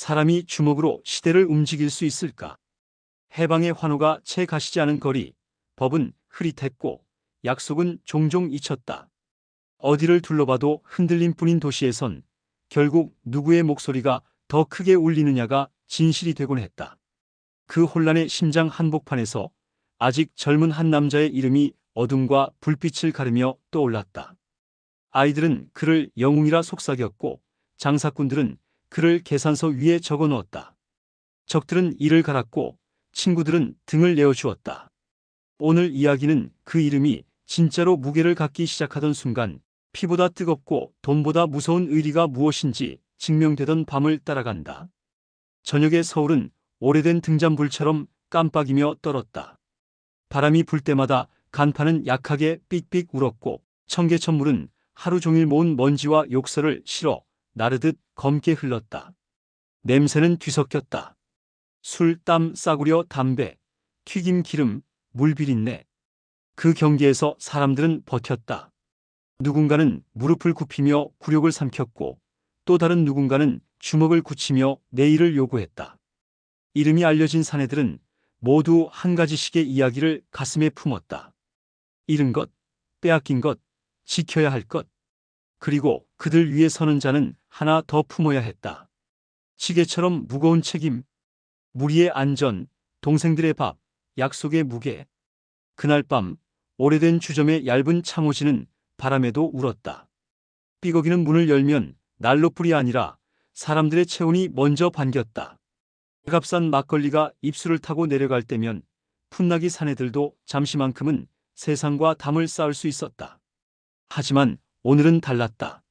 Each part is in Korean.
사람이 주먹으로 시대를 움직일 수 있을까? 해방의 환호가 채 가시지 않은 거리, 법은 흐릿했고 약속은 종종 잊혔다. 어디를 둘러봐도 흔들림 뿐인 도시에선 결국 누구의 목소리가 더 크게 울리느냐가 진실이 되곤 했다. 그 혼란의 심장 한복판에서 아직 젊은 한 남자의 이름이 어둠과 불빛을 가르며 떠올랐다. 아이들은 그를 영웅이라 속삭였고 장사꾼들은 그를 계산서 위에 적어 놓았다. 적들은 이를 갈았고 친구들은 등을 내어주었다. 오늘 이야기는 그 이름이 진짜로 무게를 갖기 시작하던 순간 피보다 뜨겁고 돈보다 무서운 의리가 무엇인지 증명되던 밤을 따라간다. 저녁의 서울은 오래된 등잔불처럼 깜빡이며 떨었다. 바람이 불 때마다 간판은 약하게 삑삑 울었고 청계천물은 하루 종일 모은 먼지와 욕설을 실어 나르듯 검게 흘렀다. 냄새는 뒤섞였다. 술, 땀, 싸구려, 담배, 튀김, 기름, 물 비린내. 그 경계에서 사람들은 버텼다. 누군가는 무릎을 굽히며 굴욕을 삼켰고 또 다른 누군가는 주먹을 굳히며 내일을 요구했다. 이름이 알려진 사내들은 모두 한 가지씩의 이야기를 가슴에 품었다. 잃은 것, 빼앗긴 것, 지켜야 할 것. 그리고 그들 위에 서는 자는 하나 더 품어야 했다. 시계처럼 무거운 책임, 무리의 안전, 동생들의 밥, 약속의 무게. 그날 밤 오래된 주점의 얇은 창호지는 바람에도 울었다. 삐거기는 문을 열면 난로불이 아니라 사람들의 체온이 먼저 반겼다. 값싼 막걸리가 입술을 타고 내려갈 때면 풋나기 사내들도 잠시만큼은 세상과 담을 쌓을 수 있었다. 하지만 오늘은 달랐다.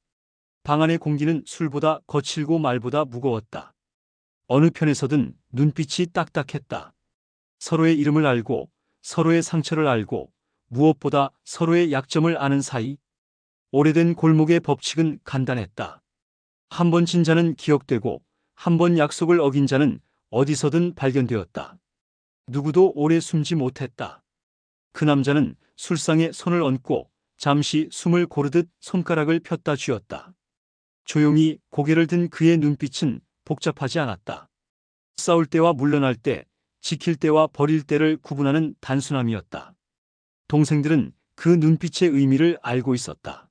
방 안의 공기는 술보다 거칠고 말보다 무거웠다. 어느 편에서든 눈빛이 딱딱했다. 서로의 이름을 알고 서로의 상처를 알고 무엇보다 서로의 약점을 아는 사이 오래된 골목의 법칙은 간단했다. 한 번 진 자는 기억되고 한 번 약속을 어긴 자는 어디서든 발견되었다. 누구도 오래 숨지 못했다. 그 남자는 술상에 손을 얹고 잠시 숨을 고르듯 손가락을 폈다 쥐었다. 조용히 고개를 든 그의 눈빛은 복잡하지 않았다. 싸울 때와 물러날 때, 지킬 때와 버릴 때를 구분하는 단순함이었다. 동생들은 그 눈빛의 의미를 알고 있었다.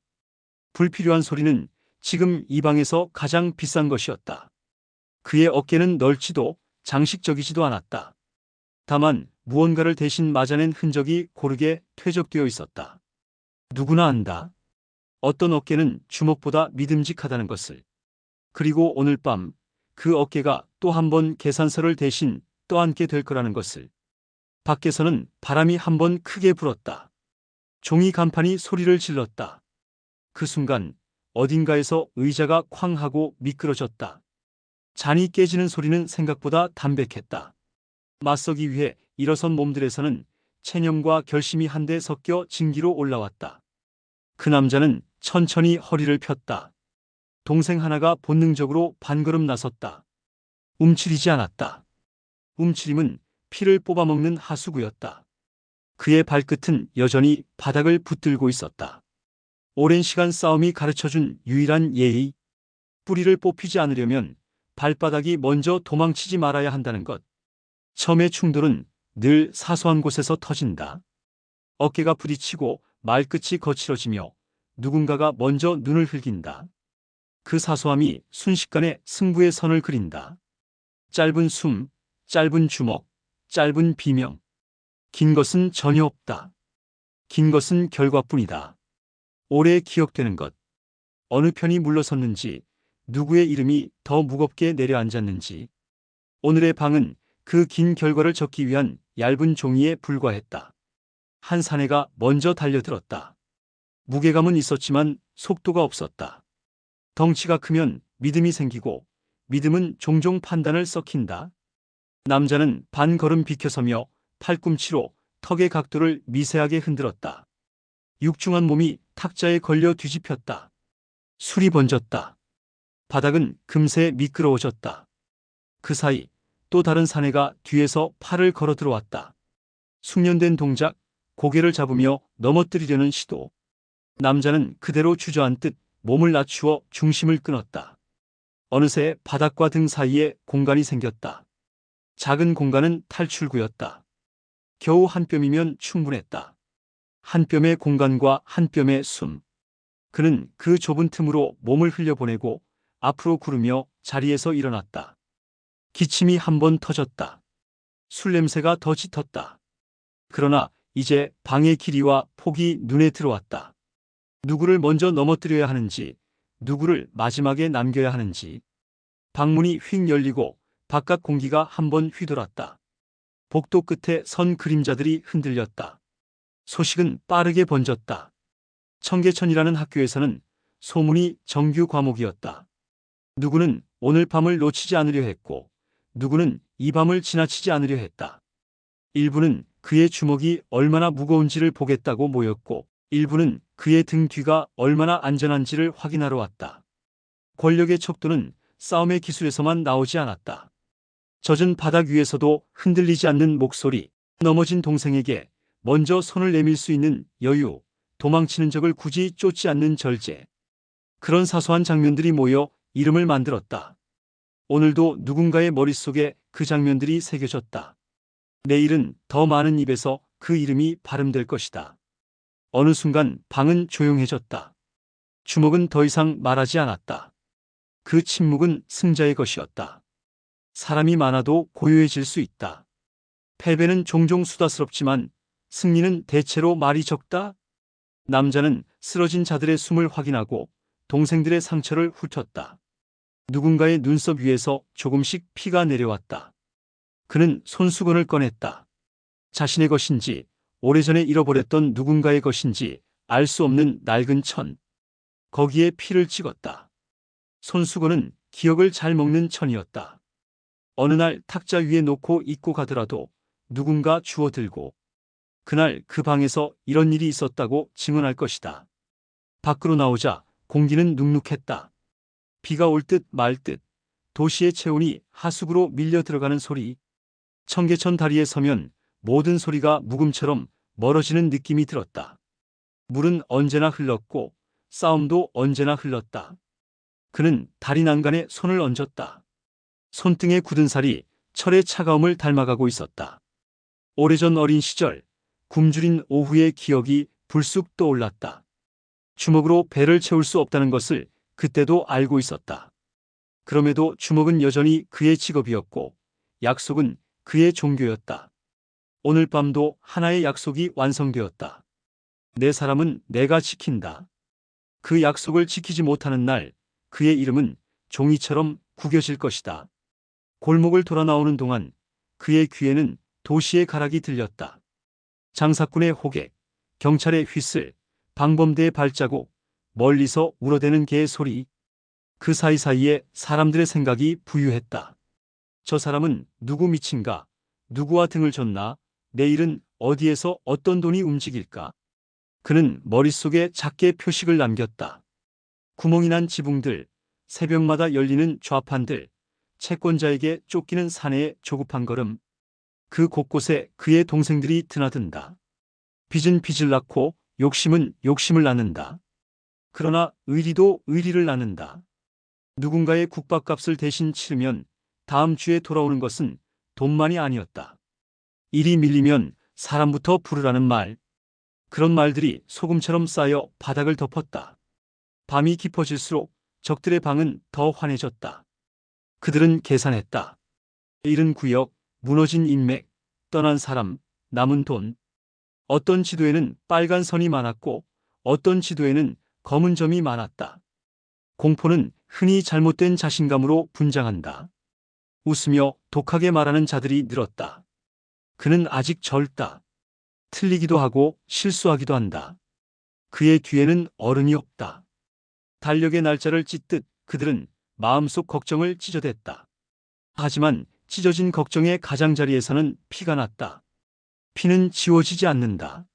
불필요한 소리는 지금 이 방에서 가장 비싼 것이었다. 그의 어깨는 넓지도 장식적이지도 않았다. 다만 무언가를 대신 맞아낸 흔적이 고르게 퇴적되어 있었다. 누구나 안다. 어떤 어깨는 주먹보다 믿음직하다는 것을. 그리고 오늘 밤 그 어깨가 또 한 번 계산서를 대신 떠안게 될 거라는 것을. 밖에서는 바람이 한 번 크게 불었다. 종이 간판이 소리를 질렀다. 그 순간 어딘가에서 의자가 쾅 하고 미끄러졌다. 잔이 깨지는 소리는 생각보다 담백했다. 맞서기 위해 일어선 몸들에서는 체념과 결심이 한데 섞여 진기로 올라왔다. 그 남자는 천천히 허리를 폈다. 동생 하나가 본능적으로 반걸음 나섰다. 움츠리지 않았다. 움츠림은 피를 뽑아먹는 하수구였다. 그의 발끝은 여전히 바닥을 붙들고 있었다. 오랜 시간 싸움이 가르쳐준 유일한 예의. 뿌리를 뽑히지 않으려면 발바닥이 먼저 도망치지 말아야 한다는 것. 처음의 충돌은 늘 사소한 곳에서 터진다. 어깨가 부딪히고 말끝이 거칠어지며 누군가가 먼저 눈을 흘긴다. 그 사소함이 순식간에 승부의 선을 그린다. 짧은 숨, 짧은 주먹, 짧은 비명. 긴 것은 전혀 없다. 긴 것은 결과뿐이다. 오래 기억되는 것. 어느 편이 물러섰는지, 누구의 이름이 더 무겁게 내려앉았는지. 오늘의 방은 그 긴 결과를 적기 위한 얇은 종이에 불과했다. 한 사내가 먼저 달려들었다. 무게감은 있었지만 속도가 없었다. 덩치가 크면 믿음이 생기고 믿음은 종종 판단을 썩힌다. 남자는 반 걸음 비켜서며 팔꿈치로 턱의 각도를 미세하게 흔들었다. 육중한 몸이 탁자에 걸려 뒤집혔다. 술이 번졌다. 바닥은 금세 미끄러워졌다. 그 사이 또 다른 사내가 뒤에서 팔을 걸어 들어왔다. 숙련된 동작, 고개를 잡으며 넘어뜨리려는 시도. 남자는 그대로 주저앉듯 몸을 낮추어 중심을 끊었다. 어느새 바닥과 등 사이에 공간이 생겼다. 작은 공간은 탈출구였다. 겨우 한 뼘이면 충분했다. 한 뼘의 공간과 한 뼘의 숨. 그는 그 좁은 틈으로 몸을 흘려보내고 앞으로 구르며 자리에서 일어났다. 기침이 한 번 터졌다. 술 냄새가 더 짙었다. 그러나 이제 방의 길이와 폭이 눈에 들어왔다. 누구를 먼저 넘어뜨려야 하는지, 누구를 마지막에 남겨야 하는지. 방문이 휙 열리고 바깥 공기가 한 번 휘돌았다. 복도 끝에 선 그림자들이 흔들렸다. 소식은 빠르게 번졌다. 청계천이라는 학교에서는 소문이 정규 과목이었다. 누구는 오늘 밤을 놓치지 않으려 했고, 누구는 이 밤을 지나치지 않으려 했다. 일부는 그의 주먹이 얼마나 무거운지를 보겠다고 모였고, 일부는 그의 등 뒤가 얼마나 안전한지를 확인하러 왔다. 권력의 척도는 싸움의 기술에서만 나오지 않았다. 젖은 바닥 위에서도 흔들리지 않는 목소리, 넘어진 동생에게 먼저 손을 내밀 수 있는 여유, 도망치는 적을 굳이 쫓지 않는 절제. 그런 사소한 장면들이 모여 이름을 만들었다. 오늘도 누군가의 머릿속에 그 장면들이 새겨졌다. 내일은 더 많은 입에서 그 이름이 발음될 것이다. 어느 순간 방은 조용해졌다. 주먹은 더 이상 말하지 않았다. 그 침묵은 승자의 것이었다. 사람이 많아도 고요해질 수 있다. 패배는 종종 수다스럽지만 승리는 대체로 말이 적다. 남자는 쓰러진 자들의 숨을 확인하고 동생들의 상처를 훑었다. 누군가의 눈썹 위에서 조금씩 피가 내려왔다. 그는 손수건을 꺼냈다. 자신의 것인지 오래전에 잃어버렸던 누군가의 것인지 알 수 없는 낡은 천. 거기에 피를 찍었다. 손수건은 기억을 잘 먹는 천이었다. 어느 날 탁자 위에 놓고 잊고 가더라도 누군가 주워 들고 그날 그 방에서 이런 일이 있었다고 증언할 것이다. 밖으로 나오자 공기는 눅눅했다. 비가 올 듯 말 듯 도시의 체온이 하수구로 밀려 들어가는 소리. 청계천 다리에 서면 모든 소리가 묵음처럼 멀어지는 느낌이 들었다. 물은 언제나 흘렀고 싸움도 언제나 흘렀다. 그는 다리 난간에 손을 얹었다. 손등에 굳은 살이 철의 차가움을 닮아가고 있었다. 오래전 어린 시절 굶주린 오후의 기억이 불쑥 떠올랐다. 주먹으로 배를 채울 수 없다는 것을 그때도 알고 있었다. 그럼에도 주먹은 여전히 그의 직업이었고 약속은 그의 종교였다. 오늘 밤도 하나의 약속이 완성되었다. 내 사람은 내가 지킨다. 그 약속을 지키지 못하는 날 그의 이름은 종이처럼 구겨질 것이다. 골목을 돌아 나오는 동안 그의 귀에는 도시의 가락이 들렸다. 장사꾼의 호객, 경찰의 휘슬, 방범대의 발자국, 멀리서 울어대는 개의 소리. 그 사이사이에 사람들의 생각이 부유했다. 저 사람은 누구 미친가? 누구와 등을 졌나? 내일은 어디에서 어떤 돈이 움직일까? 그는 머릿속에 작게 표식을 남겼다. 구멍이 난 지붕들, 새벽마다 열리는 좌판들, 채권자에게 쫓기는 사내의 조급한 걸음. 그 곳곳에 그의 동생들이 드나든다. 빚은 빚을 낳고 욕심은 욕심을 낳는다. 그러나 의리도 의리를 낳는다. 누군가의 국밥값을 대신 치르면 다음 주에 돌아오는 것은 돈만이 아니었다. 일이 밀리면 사람부터 부르라는 말. 그런 말들이 소금처럼 쌓여 바닥을 덮었다. 밤이 깊어질수록 적들의 방은 더 환해졌다. 그들은 계산했다. 잃은 구역, 무너진 인맥, 떠난 사람, 남은 돈. 어떤 지도에는 빨간 선이 많았고 어떤 지도에는 검은 점이 많았다. 공포는 흔히 잘못된 자신감으로 분장한다. 웃으며 독하게 말하는 자들이 늘었다. 그는 아직 젊다. 틀리기도 하고 실수하기도 한다. 그의 뒤에는 어른이 없다. 달력의 날짜를 찢듯 그들은 마음속 걱정을 찢어댔다. 하지만 찢어진 걱정의 가장자리에서는 피가 났다. 피는 지워지지 않는다.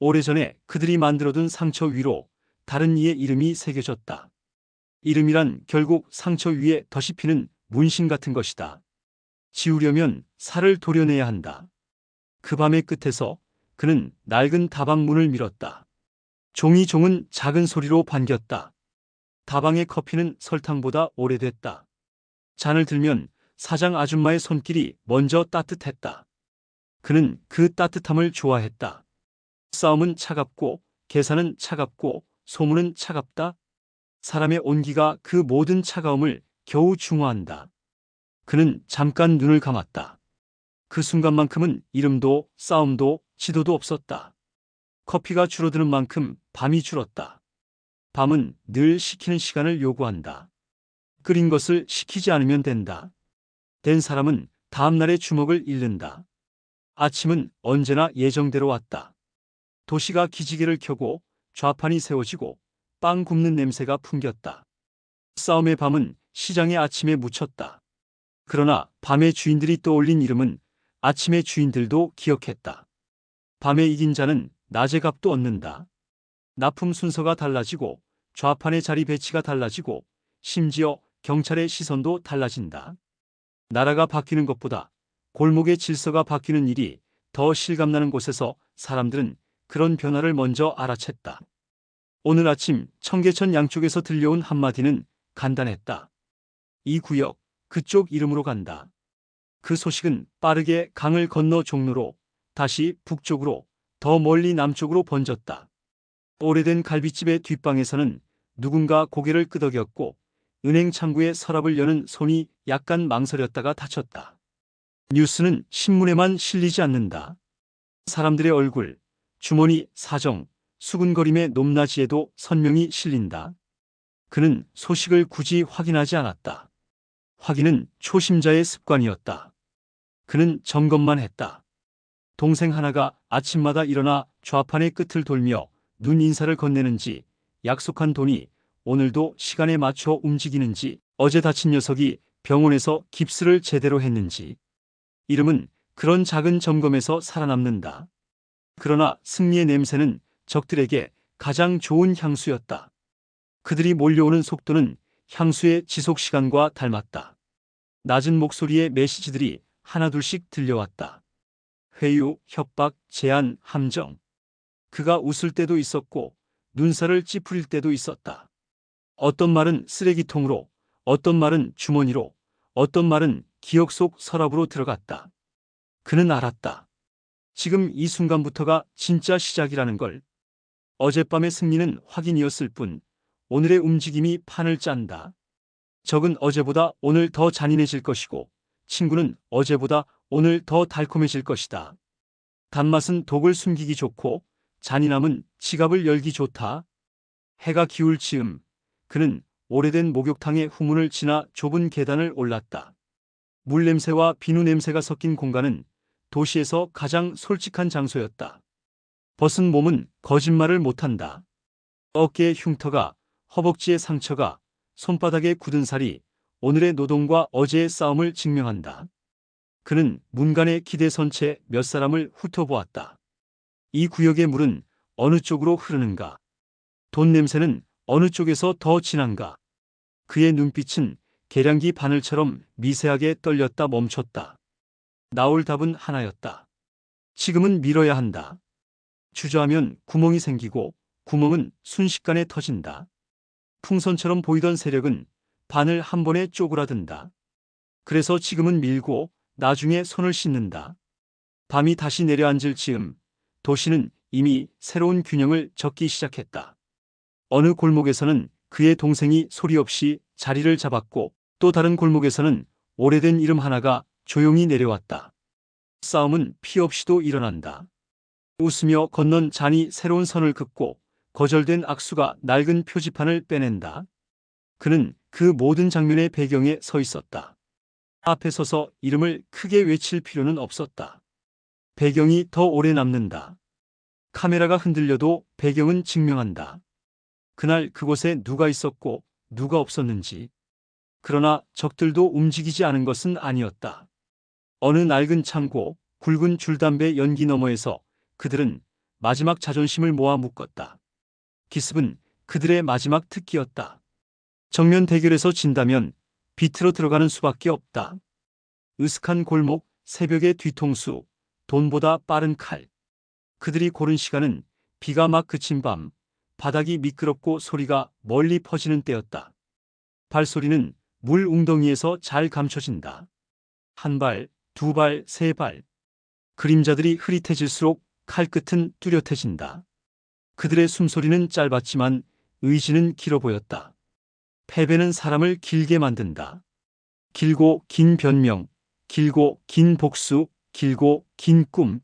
오래전에 그들이 만들어둔 상처 위로 다른 이의 이름이 새겨졌다. 이름이란 결국 상처 위에 덧이 피는 문신 같은 것이다. 지우려면 살을 도려내야 한다. 그 밤의 끝에서 그는 낡은 다방문을 밀었다. 종이 종은 작은 소리로 반겼다. 다방의 커피는 설탕보다 오래됐다. 잔을 들면 사장 아줌마의 손길이 먼저 따뜻했다. 그는 그 따뜻함을 좋아했다. 싸움은 차갑고 계산은 차갑고 소문은 차갑다. 사람의 온기가 그 모든 차가움을 겨우 중화한다. 그는 잠깐 눈을 감았다. 그 순간만큼은 이름도 싸움도 지도도 없었다. 커피가 줄어드는 만큼 밤이 줄었다. 밤은 늘 시키는 시간을 요구한다. 끓인 것을 시키지 않으면 된다. 된 사람은 다음날의 주먹을 잃는다. 아침은 언제나 예정대로 왔다. 도시가 기지개를 켜고 좌판이 세워지고 빵 굽는 냄새가 풍겼다. 싸움의 밤은 시장의 아침에 묻혔다. 그러나 밤의 주인들이 떠올린 이름은 아침의 주인들도 기억했다. 밤에 이긴 자는 낮의 값도 얻는다. 납품 순서가 달라지고 좌판의 자리 배치가 달라지고 심지어 경찰의 시선도 달라진다. 나라가 바뀌는 것보다 골목의 질서가 바뀌는 일이 더 실감나는 곳에서 사람들은 그런 변화를 먼저 알아챘다. 오늘 아침 청계천 양쪽에서 들려온 한마디는 간단했다. 이 구역, 그쪽 이름으로 간다. 그 소식은 빠르게 강을 건너 종로로, 다시 북쪽으로, 더 멀리 남쪽으로 번졌다. 오래된 갈비집의 뒷방에서는 누군가 고개를 끄덕였고 은행 창구에 서랍을 여는 손이 약간 망설였다가 닫혔다. 뉴스는 신문에만 실리지 않는다. 사람들의 얼굴, 주머니, 사정, 수군거림의 높낮이에도 선명히 실린다. 그는 소식을 굳이 확인하지 않았다. 확인은 초심자의 습관이었다. 그는 점검만 했다. 동생 하나가 아침마다 일어나 좌판의 끝을 돌며 눈 인사를 건네는지 약속한 돈이 오늘도 시간에 맞춰 움직이는지 어제 다친 녀석이 병원에서 깁스를 제대로 했는지 이름은 그런 작은 점검에서 살아남는다. 그러나 승리의 냄새는 적들에게 가장 좋은 향수였다. 그들이 몰려오는 속도는 향수의 지속 시간과 닮았다. 낮은 목소리의 메시지들이 하나둘씩 들려왔다. 회유, 협박, 제안, 함정. 그가 웃을 때도 있었고 눈살을 찌푸릴 때도 있었다. 어떤 말은 쓰레기통으로, 어떤 말은 주머니로, 어떤 말은 기억 속 서랍으로 들어갔다. 그는 알았다. 지금 이 순간부터가 진짜 시작이라는 걸. 어젯밤의 승리는 확인이었을 뿐 오늘의 움직임이 판을 짠다. 적은 어제보다 오늘 더 잔인해질 것이고 친구는 어제보다 오늘 더 달콤해질 것이다. 단맛은 독을 숨기기 좋고 잔인함은 지갑을 열기 좋다. 해가 기울 즈음 그는 오래된 목욕탕의 후문을 지나 좁은 계단을 올랐다. 물 냄새와 비누 냄새가 섞인 공간은 도시에서 가장 솔직한 장소였다. 벗은 몸은 거짓말을 못한다. 어깨의 흉터가, 허벅지의 상처가, 손바닥의 굳은 살이 오늘의 노동과 어제의 싸움을 증명한다. 그는 문간의 기대선체 몇 사람을 훑어보았다. 이 구역의 물은 어느 쪽으로 흐르는가? 돈 냄새는 어느 쪽에서 더 진한가? 그의 눈빛은 계량기 바늘처럼 미세하게 떨렸다 멈췄다. 나올 답은 하나였다. 지금은 밀어야 한다. 주저하면 구멍이 생기고 구멍은 순식간에 터진다. 풍선처럼 보이던 세력은 바늘 한 번에 쪼그라든다. 그래서 지금은 밀고 나중에 손을 씻는다. 밤이 다시 내려앉을 즈음 도시는 이미 새로운 균형을 적기 시작했다. 어느 골목에서는 그의 동생이 소리 없이 자리를 잡았고 또 다른 골목에서는 오래된 이름 하나가 조용히 내려왔다. 싸움은 피 없이도 일어난다. 웃으며 건넌 잔이 새로운 선을 긋고 거절된 악수가 낡은 표지판을 빼낸다. 그는 그 모든 장면의 배경에 서 있었다. 앞에 서서 이름을 크게 외칠 필요는 없었다. 배경이 더 오래 남는다. 카메라가 흔들려도 배경은 증명한다. 그날 그곳에 누가 있었고 누가 없었는지. 그러나 적들도 움직이지 않은 것은 아니었다. 어느 낡은 창고, 굵은 줄담배 연기 너머에서 그들은 마지막 자존심을 모아 묶었다. 기습은 그들의 마지막 특기였다. 정면 대결에서 진다면 비트로 들어가는 수밖에 없다. 으슥한 골목, 새벽의 뒤통수, 돈보다 빠른 칼. 그들이 고른 시간은 비가 막 그친 밤, 바닥이 미끄럽고 소리가 멀리 퍼지는 때였다. 발소리는 물 웅덩이에서 잘 감춰진다. 한 발, 두 발, 세 발. 그림자들이 흐릿해질수록 칼끝은 뚜렷해진다. 그들의 숨소리는 짧았지만 의지는 길어 보였다. 패배는 사람을 길게 만든다. 길고 긴 변명, 길고 긴 복수, 길고 긴 꿈.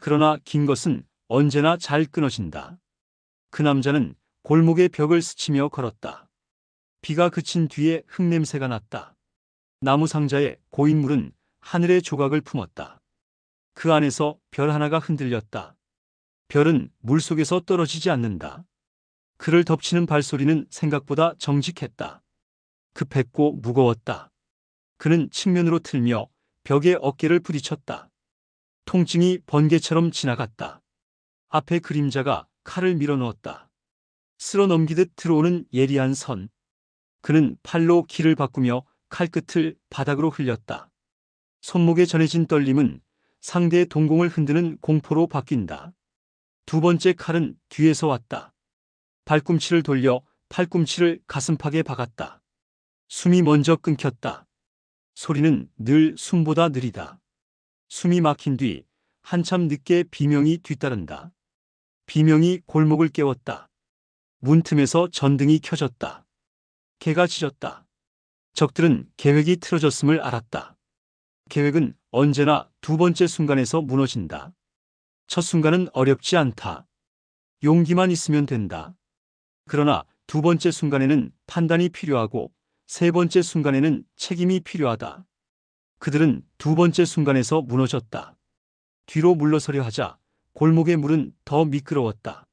그러나 긴 것은 언제나 잘 끊어진다. 그 남자는 골목의 벽을 스치며 걸었다. 비가 그친 뒤에 흙냄새가 났다. 나무 상자에 고인물은 하늘의 조각을 품었다. 그 안에서 별 하나가 흔들렸다. 별은 물속에서 떨어지지 않는다. 그를 덮치는 발소리는 생각보다 정직했다. 급했고 무거웠다. 그는 측면으로 틀며 벽에 어깨를 부딪혔다. 통증이 번개처럼 지나갔다. 앞에 그림자가 칼을 밀어넣었다. 쓸어 넘기듯 들어오는 예리한 선. 그는 팔로 길을 바꾸며 칼끝을 바닥으로 흘렸다. 손목에 전해진 떨림은 상대의 동공을 흔드는 공포로 바뀐다. 두 번째 칼은 뒤에서 왔다. 발꿈치를 돌려 팔꿈치를 가슴팍에 박았다. 숨이 먼저 끊겼다. 소리는 늘 숨보다 느리다. 숨이 막힌 뒤 한참 늦게 비명이 뒤따른다. 비명이 골목을 깨웠다. 문틈에서 전등이 켜졌다. 개가 짖었다. 적들은 계획이 틀어졌음을 알았다. 계획은 언제나 두 번째 순간에서 무너진다. 첫 순간은 어렵지 않다. 용기만 있으면 된다. 그러나 두 번째 순간에는 판단이 필요하고 세 번째 순간에는 책임이 필요하다. 그들은 두 번째 순간에서 무너졌다. 뒤로 물러서려 하자 골목의 물은 더 미끄러웠다.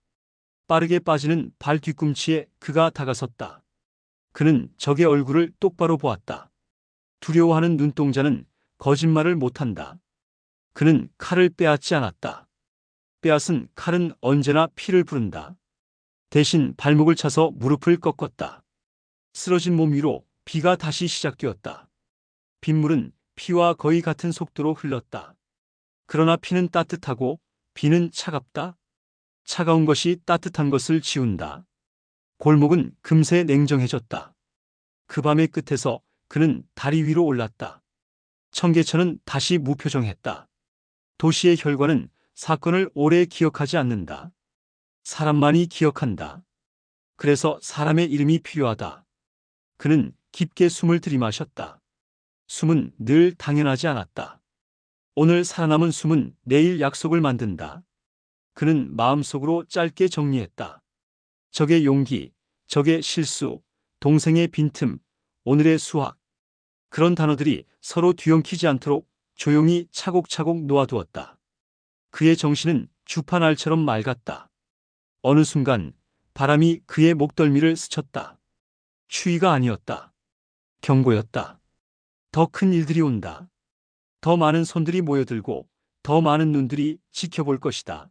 빠르게 빠지는 발 뒤꿈치에 그가 다가섰다. 그는 적의 얼굴을 똑바로 보았다. 두려워하는 눈동자는 거짓말을 못한다. 그는 칼을 빼앗지 않았다. 빼앗은 칼은 언제나 피를 부른다. 대신 발목을 차서 무릎을 꺾었다. 쓰러진 몸 위로 비가 다시 시작되었다. 빗물은 피와 거의 같은 속도로 흘렀다. 그러나 피는 따뜻하고 비는 차갑다. 차가운 것이 따뜻한 것을 지운다. 골목은 금세 냉정해졌다. 그 밤의 끝에서 그는 다리 위로 올랐다. 청계천은 다시 무표정했다. 도시의 혈관은 사건을 오래 기억하지 않는다. 사람만이 기억한다. 그래서 사람의 이름이 필요하다. 그는 깊게 숨을 들이마셨다. 숨은 늘 당연하지 않았다. 오늘 살아남은 숨은 내일 약속을 만든다. 그는 마음속으로 짧게 정리했다. 적의 용기, 적의 실수, 동생의 빈틈, 오늘의 수학. 그런 단어들이 서로 뒤엉키지 않도록 조용히 차곡차곡 놓아두었다. 그의 정신은 주판알처럼 맑았다. 어느 순간 바람이 그의 목덜미를 스쳤다. 추위가 아니었다. 경고였다. 더 큰 일들이 온다. 더 많은 손들이 모여들고 더 많은 눈들이 지켜볼 것이다.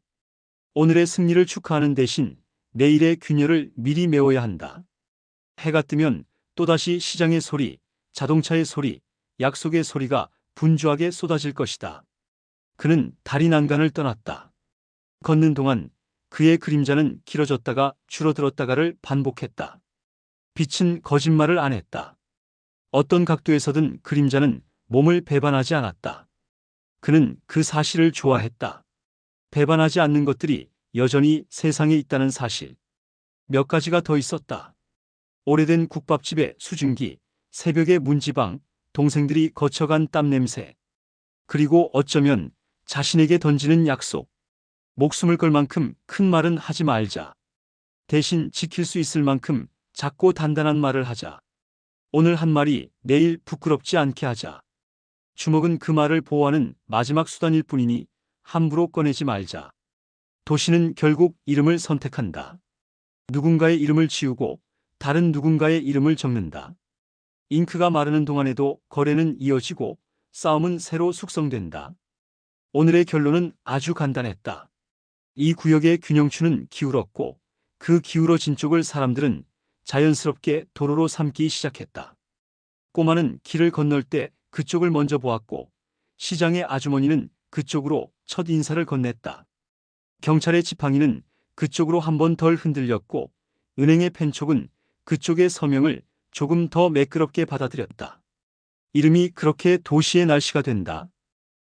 오늘의 승리를 축하하는 대신 내일의 균열을 미리 메워야 한다. 해가 뜨면 또다시 시장의 소리, 자동차의 소리, 약속의 소리가 분주하게 쏟아질 것이다. 그는 다리 난간을 떠났다. 걷는 동안 그의 그림자는 길어졌다가 줄어들었다가를 반복했다. 빛은 거짓말을 안 했다. 어떤 각도에서든 그림자는 몸을 배반하지 않았다. 그는 그 사실을 좋아했다. 배반하지 않는 것들이 여전히 세상에 있다는 사실. 몇 가지가 더 있었다. 오래된 국밥집의 수증기, 새벽의 문지방, 동생들이 거쳐간 땀 냄새. 그리고 어쩌면 자신에게 던지는 약속. 목숨을 걸 만큼 큰 말은 하지 말자. 대신 지킬 수 있을 만큼 작고 단단한 말을 하자. 오늘 한 말이 내일 부끄럽지 않게 하자. 주먹은 그 말을 보호하는 마지막 수단일 뿐이니 함부로 꺼내지 말자. 도시는 결국 이름을 선택한다. 누군가의 이름을 지우고 다른 누군가의 이름을 적는다. 잉크가 마르는 동안에도 거래는 이어지고 싸움은 새로 숙성된다. 오늘의 결론은 아주 간단했다. 이 구역의 균형추는 기울었고 그 기울어진 쪽을 사람들은 자연스럽게 도로로 삼기 시작했다. 꼬마는 길을 건널 때 그쪽을 먼저 보았고 시장의 아주머니는 그쪽으로 첫 인사를 건넸다. 경찰의 지팡이는 그쪽으로 한 번 덜 흔들렸고 은행의 펜촉은 그쪽의 서명을 조금 더 매끄럽게 받아들였다. 이름이 그렇게 도시의 날씨가 된다.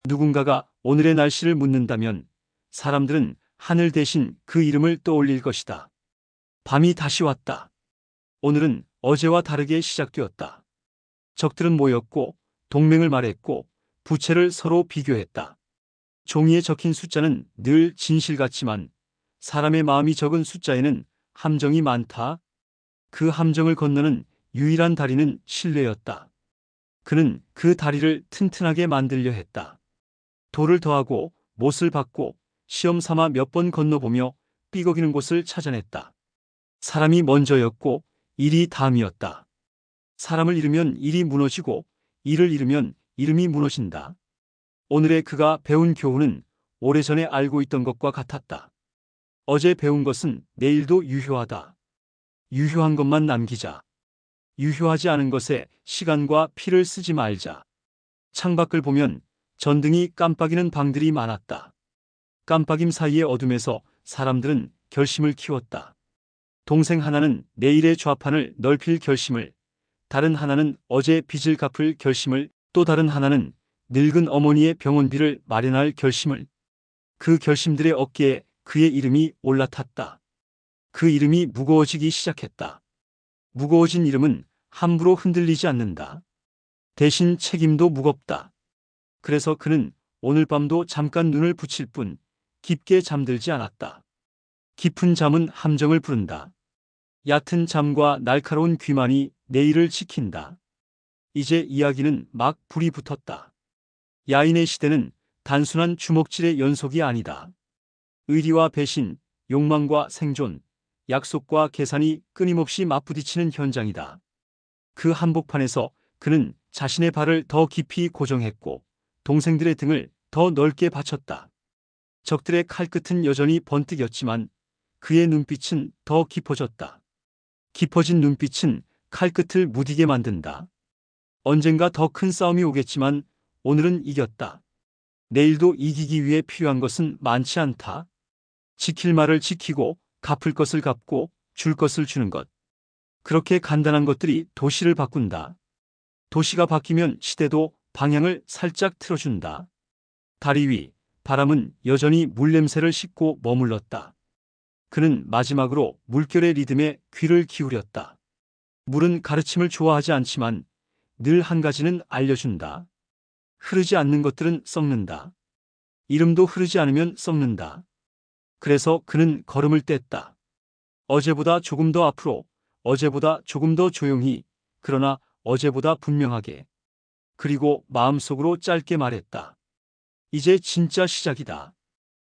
누군가가 오늘의 날씨를 묻는다면 사람들은 하늘 대신 그 이름을 떠올릴 것이다. 밤이 다시 왔다. 오늘은 어제와 다르게 시작되었다. 적들은 모였고 동맹을 말했고 부채를 서로 비교했다. 종이에 적힌 숫자는 늘 진실 같지만 사람의 마음이 적은 숫자에는 함정이 많다. 그 함정을 건너는 유일한 다리는 신뢰였다. 그는 그 다리를 튼튼하게 만들려 했다. 돌을 더하고 못을 받고 시험 삼아 몇 번 건너보며 삐걱이는 곳을 찾아냈다. 사람이 먼저였고 일이 다음이었다. 사람을 잃으면 일이 무너지고 일을 잃으면 이름이 무너진다. 오늘의 그가 배운 교훈은 오래전에 알고 있던 것과 같았다. 어제 배운 것은 내일도 유효하다. 유효한 것만 남기자. 유효하지 않은 것에 시간과 피를 쓰지 말자. 창밖을 보면 전등이 깜빡이는 방들이 많았다. 깜빡임 사이의 어둠에서 사람들은 결심을 키웠다. 동생 하나는 내일의 좌판을 넓힐 결심을, 다른 하나는 어제 빚을 갚을 결심을, 또 다른 하나는 늙은 어머니의 병원비를 마련할 결심을. 그 결심들의 어깨에 그의 이름이 올라탔다. 그 이름이 무거워지기 시작했다. 무거워진 이름은 함부로 흔들리지 않는다. 대신 책임도 무겁다. 그래서 그는 오늘 밤도 잠깐 눈을 붙일 뿐 깊게 잠들지 않았다. 깊은 잠은 함정을 부른다. 얕은 잠과 날카로운 귀만이 내일을 지킨다. 이제 이야기는 막 불이 붙었다. 야인의 시대는 단순한 주먹질의 연속이 아니다. 의리와 배신, 욕망과 생존, 약속과 계산이 끊임없이 맞부딪히는 현장이다. 그 한복판에서 그는 자신의 발을 더 깊이 고정했고 동생들의 등을 더 넓게 받쳤다. 적들의 칼끝은 여전히 번뜩였지만 그의 눈빛은 더 깊어졌다. 깊어진 눈빛은 칼끝을 무디게 만든다. 언젠가 더 큰 싸움이 오겠지만 오늘은 이겼다. 내일도 이기기 위해 필요한 것은 많지 않다. 지킬 말을 지키고 갚을 것을 갚고 줄 것을 주는 것. 그렇게 간단한 것들이 도시를 바꾼다. 도시가 바뀌면 시대도 방향을 살짝 틀어준다. 다리 위, 바람은 여전히 물냄새를 싣고 머물렀다. 그는 마지막으로 물결의 리듬에 귀를 기울였다. 물은 가르침을 좋아하지 않지만 늘 한 가지는 알려준다. 흐르지 않는 것들은 썩는다. 이름도 흐르지 않으면 썩는다. 그래서 그는 걸음을 뗐다. 어제보다 조금 더 앞으로, 어제보다 조금 더 조용히, 그러나 어제보다 분명하게. 그리고 마음속으로 짧게 말했다. 이제 진짜 시작이다.